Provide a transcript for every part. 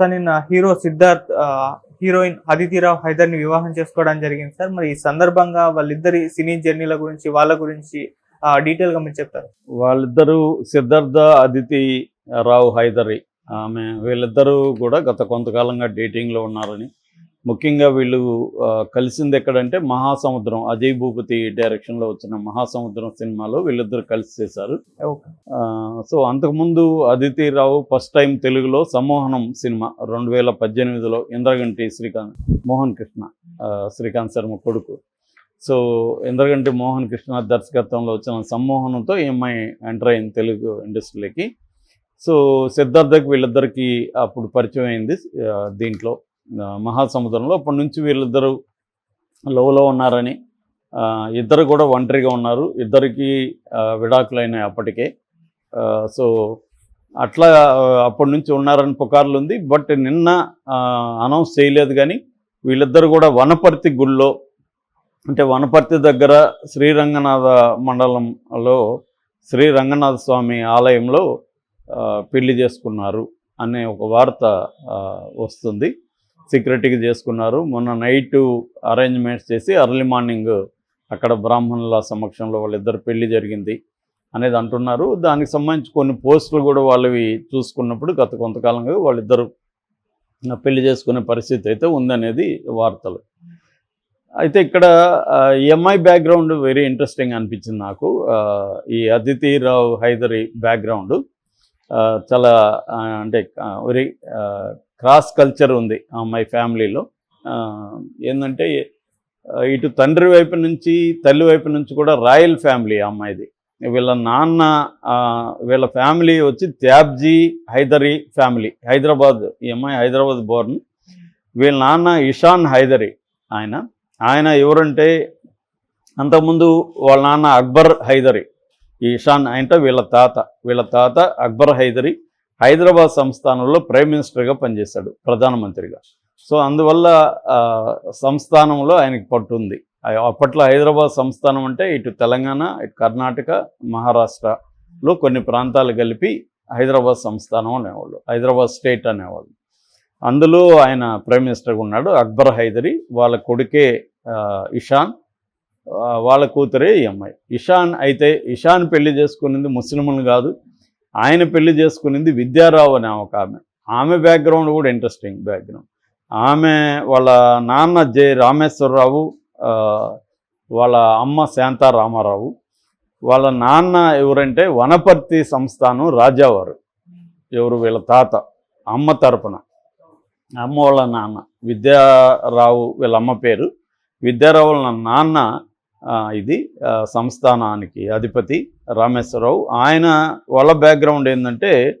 Sir నిన్న hero Siddharth ఆ, heroine Aditi Rao హైదర్ని వివాహం చేసుకోవడం జరిగింది సార్. మరి ఈ సందర్భంగా వాళ్ళిద్దరి సినీ జర్నీల గురించి వాళ్ళ గురించి డీటెయిల్గా మీరు చెప్తారు? వాళ్ళిద్దరూ సిద్ధార్థ అదితి రావు హైదరి. ఆమె వీళ్ళిద్దరూ కూడా గత కొంతకాలంగా డేటింగ్లో ఉన్నారని ముఖ్యంగా వీళ్ళు కలిసింది ఎక్కడంటే మహాసముద్రం. అజయ్ భూపతి డైరెక్షన్లో వచ్చిన మహాసముద్రం సినిమాలో వీళ్ళిద్దరు కలిసి చేశారు. సో అంతకుముందు అదితి రావు ఫస్ట్ టైం తెలుగులో సమ్మోహనం సినిమా రెండు వేల పద్దెనిమిదిలో ఇంద్రగంటి శ్రీకాంత్ మోహన్ కృష్ణ శ్రీకాంత్ శర్మ కొడుకు. సో ఇంద్రగంటి మోహన్ కృష్ణ దర్శకత్వంలో వచ్చిన సమ్మోహనంతో ఈ అమ్మాయి ఎంటర్ అయింది తెలుగు ఇండస్ట్రీలోకి. సో సిద్ధార్థకి వీళ్ళిద్దరికి అప్పుడు పరిచయం అయింది దీంట్లో. మహాసముద్రంలో. అప్పటి నుంచి వీళ్ళిద్దరూ లోలో ఉన్నారని ఇద్దరు కూడా ఒంటరిగా ఉన్నారు. ఇద్దరికి విడాకులైనాయి అప్పటికే. సో అట్లా అప్పటి నుంచి ఉన్నారని పుకార్లు ఉంది బట్ నిన్న అనౌన్స్ చేయలేదు కానీ వీళ్ళిద్దరు కూడా వనపర్తి గుళ్ళో అంటే వనపర్తి దగ్గర శ్రీరంగనాథ మండలంలో శ్రీ రంగనాథ స్వామి ఆలయంలో పెళ్ళి చేసుకున్నారు అనే ఒక వార్త వస్తుంది. సీక్రెట్గా చేసుకున్నారు. మొన్న నైట్ అరేంజ్మెంట్స్ చేసి అర్లీ మార్నింగ్ అక్కడ బ్రాహ్మణుల సమక్షంలో వాళ్ళిద్దరు పెళ్ళి జరిగింది అనేది అంటున్నారు. దానికి సంబంధించి కొన్ని పోస్టులు కూడా వాళ్ళవి చూసుకున్నప్పుడు గత కొంతకాలంగా వాళ్ళిద్దరు పెళ్ళి చేసుకునే పరిస్థితి అయితే ఉందనేది వార్తలు. అయితే ఇక్కడ ఎంఐ బ్యాక్గ్రౌండ్ వెరీ ఇంట్రెస్టింగ్ అనిపించింది నాకు. ఈ అదితి రావు హైదరి బ్యాక్గ్రౌండ్ చాలా అంటే వెరీ క్రాస్ కల్చర్ ఉంది ఆ అమ్మాయి ఫ్యామిలీలో. ఏంటంటే ఇటు తండ్రి వైపు నుంచి తల్లి వైపు నుంచి కూడా రాయల్ ఫ్యామిలీ అమ్మాయిది. వీళ్ళ నాన్న వీళ్ళ ఫ్యామిలీ వచ్చి త్యాబ్జీ హైదరీ ఫ్యామిలీ హైదరాబాద్ ఈ అమ్మాయి హైదరాబాద్ బోర్న్. వీళ్ళ నాన్న ఇషాన్ హైదరీ ఆయన. ఆయన ఎవరంటే అంతకుముందు వాళ్ళ నాన్న అక్బర్ హైదరీ. ఈ ఇషాన్ అంటే వీళ్ళ తాత. వీళ్ళ తాత అక్బర్ హైదరీ. హైదరాబాద్ సంస్థానంలో ప్రైమ్ మినిస్టర్గా పనిచేశాడు ప్రధానమంత్రిగా. సో అందువల్ల సంస్థానంలో ఆయనకి పట్టుంది. అప్పట్లో హైదరాబాద్ సంస్థానం అంటే ఇటు తెలంగాణ ఇటు కర్ణాటక మహారాష్ట్రలో కొన్ని ప్రాంతాలు కలిపి హైదరాబాద్ సంస్థానం అనేవాళ్ళు హైదరాబాద్ స్టేట్ అనేవాళ్ళు. అందులో ఆయన ప్రైమ్ మినిస్టర్గా ఉన్నాడు అక్బర్ హైదరి వాళ్ళ కొడుకే ఇషాన్ వాళ్ళ కూతురే ఈ అమ్మాయి. ఇషాన్ అయితే ఇషాన్ పెళ్ళి చేసుకునేది ముస్లింలు కాదు ఆయన పెళ్ళి చేసుకునింది విద్యారావు అనే ఒక ఆమె. ఆమె బ్యాక్గ్రౌండ్ కూడా ఇంట్రెస్టింగ్ బ్యాక్గ్రౌండ్ ఆమె వాళ్ళ నాన్న జె రామేశ్వరరావు వాళ్ళ అమ్మ శాంతా రామారావు. వాళ్ళ నాన్న ఎవరంటే వనపర్తి సంస్థానం రాజావారు. ఎవరు? వీళ్ళ తాత అమ్మ తరపున. అమ్మ వాళ్ళ నాన్న విద్యారావు వీళ్ళ అమ్మ పేరు. విద్యారావు వాళ్ళ నాన్న ఇది సంస్థానానికి అధిపతి. రామేశ్వరరావు. ఆయన వాళ్ళ బ్యాక్గ్రౌండ్ ఏంటంటే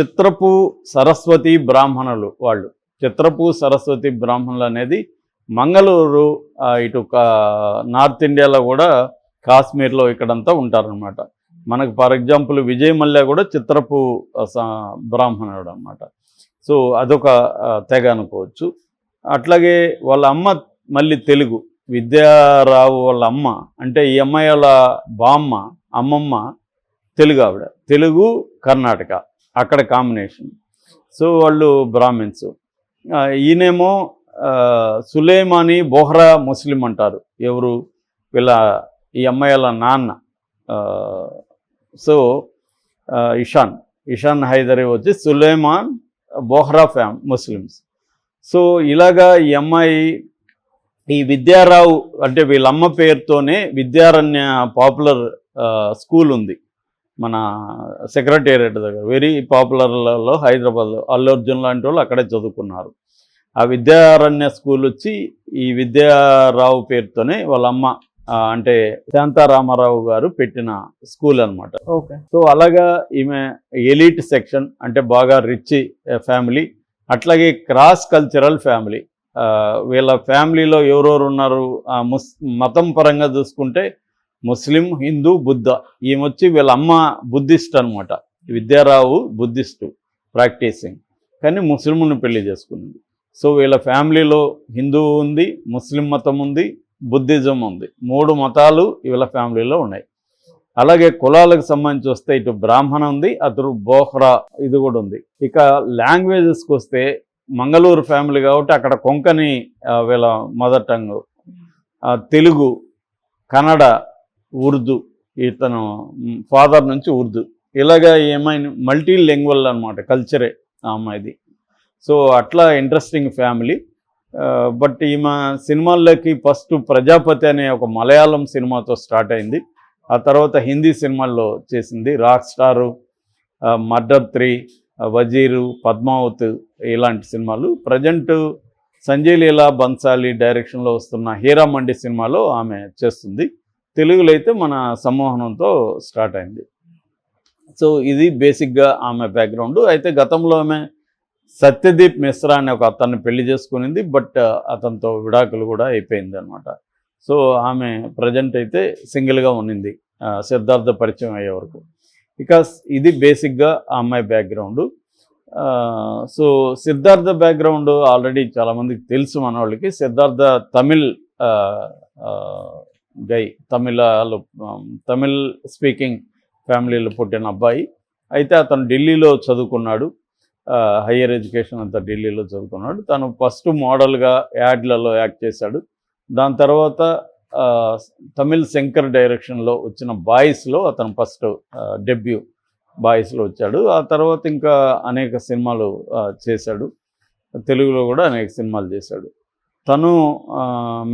చిత్రపు సరస్వతి బ్రాహ్మణులు వాళ్ళు. చిత్రపు సరస్వతి బ్రాహ్మణులు అనేది మంగళూరు ఇటు కా- నార్త్ ఇండియాలో కూడా కాశ్మీర్లో ఇక్కడంతా ఉంటారనమాట మనకు ఫర్ ఎగ్జాంపుల్ విజయ్ మల్య కూడా చిత్రపు బ్రాహ్మణుడు అనమాట సో అదొక తెగ అనుకోవచ్చు. అట్లాగే వాళ్ళ అమ్మ మళ్ళీ తెలుగు. విద్యారావు వాళ్ళ అమ్మ అంటే ఈ అమ్మాయి వాళ్ళ బామ్మ అమ్మమ్మ తెలుగు ఆవిడ. తెలుగు కర్ణాటక. అక్కడ కాంబినేషన్ సో వాళ్ళు బ్రాహ్మిన్స్. ఈయనేమో సులేమాని బోహ్రా ముస్లిం అంటారు. ఎవరు? వీళ్ళ ఈ అమ్మాయి వాళ్ళ నాన్న. సో ఇషాన్. ఇషాన్ హైదరీ వచ్చి సులేమాన్ బోహ్రా ఫ్యామ్ ముస్లిమ్స్. సో ఇలాగా ఈ అమ్మాయి ఈ విద్యారావు అంటే వీళ్ళ అమ్మ పేరుతోనే విద్యారణ్య పాపులర్ స్కూల్ ఉంది. మన సెక్రటేరియట్ దగ్గర. వెరీ పాపులర్లో హైదరాబాద్లో అల్లు అర్జున్ లాంటి వాళ్ళు అక్కడే చదువుకున్నారు. ఆ విద్యారణ్య స్కూల్ వచ్చి ఈ విద్యారావు పేరుతోనే వాళ్ళ అమ్మ ఆ, అంటే శాంతారామారావు గారు పెట్టిన స్కూల్ అన్నమాట. ఓకే. సో అలాగా ఈమె ఎలీట్ సెక్షన్ అంటే బాగా రిచ్ ఫ్యామిలీ. అట్లాగే క్రాస్ కల్చరల్ ఫ్యామిలీ. వీళ్ళ ఫ్యామిలీలో ఎవరెవరు ఉన్నారు? ఆ, ముస్ మతం పరంగా చూసుకుంటే ముస్లిం హిందూ బుద్ధ. ఈమె వచ్చి వీళ్ళ అమ్మ బుద్ధిస్ట్ అనమాట విద్యారావు బుద్ధిస్టు ప్రాక్టీసింగ్. కానీ ముస్లింను పెళ్ళి చేసుకుంది సో వీళ్ళ ఫ్యామిలీలో హిందూ ఉంది ముస్లిం మతం ఉంది బుద్ధిజం ఉంది. మూడు మతాలు వీళ్ళ ఫ్యామిలీలో ఉన్నాయి. అలాగే కులాలకు సంబంధించి వస్తే ఇటు బ్రాహ్మణ ఉంది అతడు బోహ్రా ఇది కూడా ఉంది. ఇక లాంగ్వేజెస్కి వస్తే మంగళూరు ఫ్యామిలీ కాబట్టి అక్కడ కొంకణి వీళ్ళ మదర్ టంగ్. తెలుగు కన్నడ ఉర్దూ ఇతను ఫాదర్ నుంచి ఉర్దూ. ఇలాగా ఏమైనా మల్టీ లెంగ్వల్ అనమాట కల్చరే ఆ అమ్మాయిది. సో అట్లా ఇంట్రెస్టింగ్ ఫ్యామిలీ. బట్ ఈమె సినిమాల్లోకి ఫస్ట్ ప్రజాపతి అనే ఒక మలయాళం సినిమాతో స్టార్ట్ అయింది. ఆ తర్వాత హిందీ సినిమాల్లో చేసింది rock star murder three Wazir Padmaavat ఇలాంటి సినిమాలు. ప్రజెంట్ సంజయ్ లీలా బన్సాలి డైరెక్షన్లో వస్తున్న హీరా మండి సినిమాలో ఆమె చేస్తుంది. తెలుగులో అయితే మన సమ్మోహనంతో స్టార్ట్ అయింది. సో ఇది బేసిక్గా ఆమె బ్యాక్గ్రౌండ్. అయితే గతంలో ఆమె సత్యదీప్ మిశ్రా అనే ఒక అతన్ని పెళ్ళి చేసుకునింది. బట్ అతనితో విడాకులు కూడా అయిపోయింది అనమాట సో ఆమె ప్రజెంట్ అయితే సింగిల్గా ఉన్నింది. సిద్ధార్థ పరిచయం అయ్యే వరకు. బికాస్ ఇది బేసిక్గా ఆ అమ్మాయి background so Siddhartha background already చాలామందికి తెలుసు మన వాళ్ళకి. సిద్ధార్థ తమిళ్ గై తమిళలో um, తమిళ్ స్పీకింగ్ ఫ్యామిలీలో పుట్టిన అబ్బాయి. అయితే అతను ఢిల్లీలో చదువుకున్నాడు. హయ్యర్ ఎడ్యుకేషన్ అంతా ఢిల్లీలో చదువుకున్నాడు. తను ఫస్ట్ మోడల్గా యాడ్లలో యాక్ట్ చేశాడు. దాని తర్వాత తమిళ్ శంకర్ డైరెక్షన్లో వచ్చిన బాయ్స్లో అతను ఫస్ట్ డెబ్యూ బాయ్స్లో వచ్చాడు. ఆ తర్వాత ఇంకా అనేక సినిమాలు చేశాడు. తెలుగులో కూడా అనేక సినిమాలు చేశాడు. తను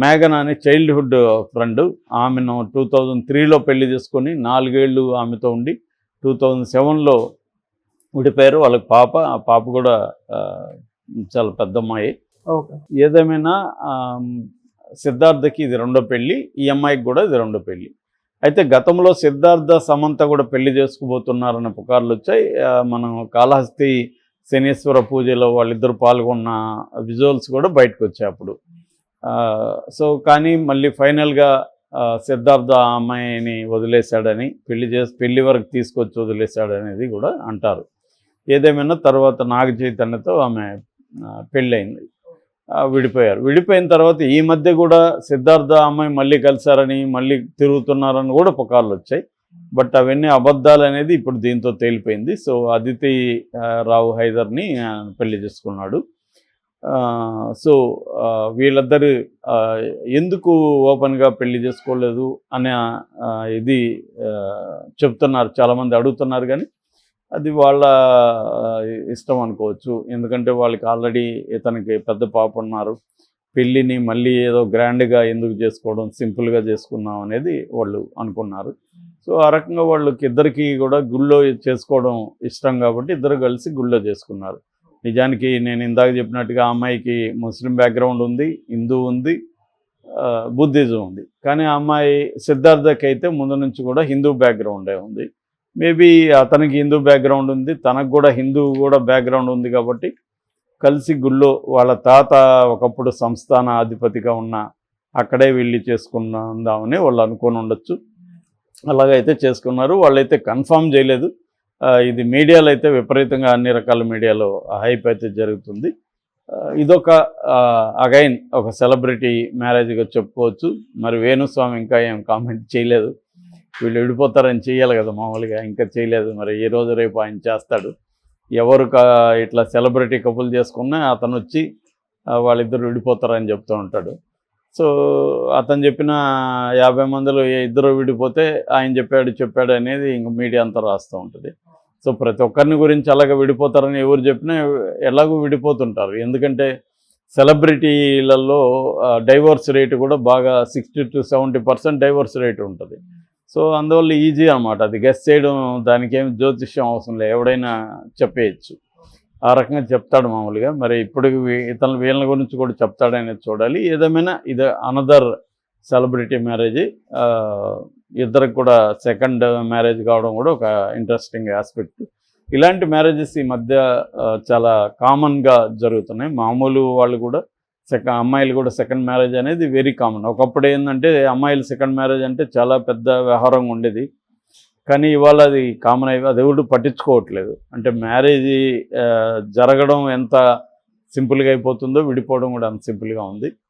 మేఘన అనే చైల్డ్హుడ్ ఫ్రెండ్ ఆమెను టూ థౌజండ్ త్రీలో పెళ్ళి చేసుకొని నాలుగేళ్ళు ఆమెతో ఉండి టూ థౌజండ్ సెవెన్లో విడిపోయారు. వాళ్ళకి పాప ఆ పాప కూడా చాలా పెద్ద అమ్మాయి. ఓకే. ఏదేమైనా సిద్ధార్థకి ఇది రెండో పెళ్ళి ఈ అమ్మాయికి కూడా ఇది రెండో పెళ్ళి. అయితే గతంలో సిద్ధార్థ సమంత కూడా పెళ్ళి చేసుకుపోతున్నారన్న పుకార్లు వచ్చాయి. మనం కాళహస్తి శనీశ్వర పూజలో వాళ్ళిద్దరు పాల్గొన్న విజువల్స్ కూడా బయటకు వచ్చాయి అప్పుడు. సో కానీ మళ్ళీ ఫైనల్గా సిద్ధార్థ అమ్మాయిని వదిలేశాడని పెళ్ళి చేసి పెళ్ళి వరకు తీసుకొచ్చి వదిలేశాడనేది కూడా అంటారు. ఏదేమైనా తర్వాత నాగ చైతన్యతో ఆమె పెళ్ళయింది. విడిపోయారు. విడిపోయిన తర్వాత ఈ మధ్య కూడా సిద్ధార్థ అమ్మాయి మళ్ళీ కలిశారని మళ్ళీ తిరుగుతున్నారని కూడా పుకార్లు వచ్చాయి. బట్ అవన్నీ అబద్ధాలు అనేది ఇప్పుడు దీంతో తేలిపోయింది. సో అదితి రావు హైదర్ని పెళ్ళి చేసుకున్నాడు. సో వీళ్ళిద్దరు ఎందుకు ఓపెన్గా పెళ్ళి చేసుకోలేదు అనే ఇది చెప్తున్నారు. చాలామంది అడుగుతున్నారు కానీ అది వాళ్ళ ఇష్టం అనుకోవచ్చు. ఎందుకంటే వాళ్ళకి ఆల్రెడీ ఇతనికి పెద్ద పాప ఉన్నారు. పెళ్ళిని మళ్ళీ ఏదో గ్రాండ్గా ఎందుకు చేసుకోవడం సింపుల్గా చేసుకుందాం అనేది వాళ్ళు అనుకున్నారు. సో ఆ రకంగా వాళ్ళకి ఇద్దరికి కూడా గుళ్ళో చేసుకోవడం ఇష్టం కాబట్టి ఇద్దరు కలిసి గుళ్ళో చేసుకున్నారు. నిజానికి నేను ఇందాక చెప్పినట్టుగా ఆ అమ్మాయికి ముస్లిం బ్యాక్గ్రౌండ్ ఉంది హిందూ ఉంది బుద్ధిజం ఉంది. కానీ ఆ అమ్మాయి సిద్ధార్థకి అయితే ముందు నుంచి కూడా హిందూ బ్యాక్గ్రౌండే ఉంది. మేబీ అతనికి హిందూ బ్యాక్గ్రౌండ్ ఉంది తనకు కూడా హిందూ కూడా బ్యాక్గ్రౌండ్ ఉంది కాబట్టి కలిసి గుళ్ళో వాళ్ళ తాత ఒకప్పుడు సంస్థాన అధిపతిగా ఉన్న అక్కడే వెళ్ళి చేసుకుందామని వాళ్ళు అనుకొని ఉండొచ్చు. అలాగైతే చేసుకున్నారు. వాళ్ళైతే కన్ఫర్మ్ చేయలేదు. ఇది మీడియాలో అయితే విపరీతంగా అన్ని రకాల మీడియాలో హైప్ అయితే జరుగుతుంది. ఇదొక అగైన్ ఒక సెలబ్రిటీ మ్యారేజ్గా చెప్పుకోవచ్చు. మరి వేణుస్వామి ఇంకా ఏం కామెంట్ చేయలేదు. వీళ్ళు విడిపోతారని చేయాలి కదా మామూలుగా. ఇంకా చేయలేదు మరి. ఈ రోజు రేపు ఆయన చేస్తాడు. ఎవరు కా ఇట్లా సెలబ్రిటీ కపుల్ చేసుకున్నా అతను వచ్చి వాళ్ళిద్దరు విడిపోతారని చెప్తూ ఉంటాడు. సో అతను చెప్పిన యాభై మందిలో ఇద్దరు విడిపోతే ఆయన చెప్పాడు చెప్పాడు అనేది ఇంక మీడియా అంతా రాస్తూ ఉంటుంది. సో ప్రతి ఒక్కరిని గురించి అలాగ విడిపోతారని ఎవరు చెప్పినా ఎలాగో విడిపోతుంటారు. ఎందుకంటే సెలబ్రిటీలలో డైవర్స్ రేటు కూడా బాగా sixty to seventy percent divorce rate ఉంటుంది. సో అందువల్ల ఈజీ అన్నమాట. అది గెస్ట్ చేయడం దానికి ఏమి జ్యోతిష్యం అవసరం లేదు. ఎవడైనా చెప్పేయచ్చు. ఆ రకంగా చెప్తాడు మామూలుగా. మరి ఇప్పుడు ఇతను వీళ్ళ గురించి కూడా చెప్తాడనేది చూడాలి. ఏదేమైనా ఇది అనదర్ సెలబ్రిటీ మ్యారేజ్ ఇద్దరికి కూడా సెకండ్ మ్యారేజ్ కావడం కూడా ఒక ఇంట్రెస్టింగ్ ఆస్పెక్ట్ ఇలాంటి మ్యారేజెస్ ఈ మధ్య చాలా కామన్గా జరుగుతున్నాయి. మామూలు వాళ్ళు కూడా సెకండ్ అమ్మాయిలు కూడా సెకండ్ మ్యారేజ్ అనేది వెరీ కామన్. ఒకప్పుడు ఏంటంటే అమ్మాయిలు సెకండ్ మ్యారేజ్ అంటే చాలా పెద్ద వ్యవహారంగా ఉండేది. కానీ ఇవాళ అది కామన్ అయి అది ఎవరు పట్టించుకోవట్లేదు. అంటే మ్యారేజ్ జరగడం ఎంత సింపుల్గా అయిపోతుందో విడిపోవడం కూడా అంత సింపుల్గా ఉంది.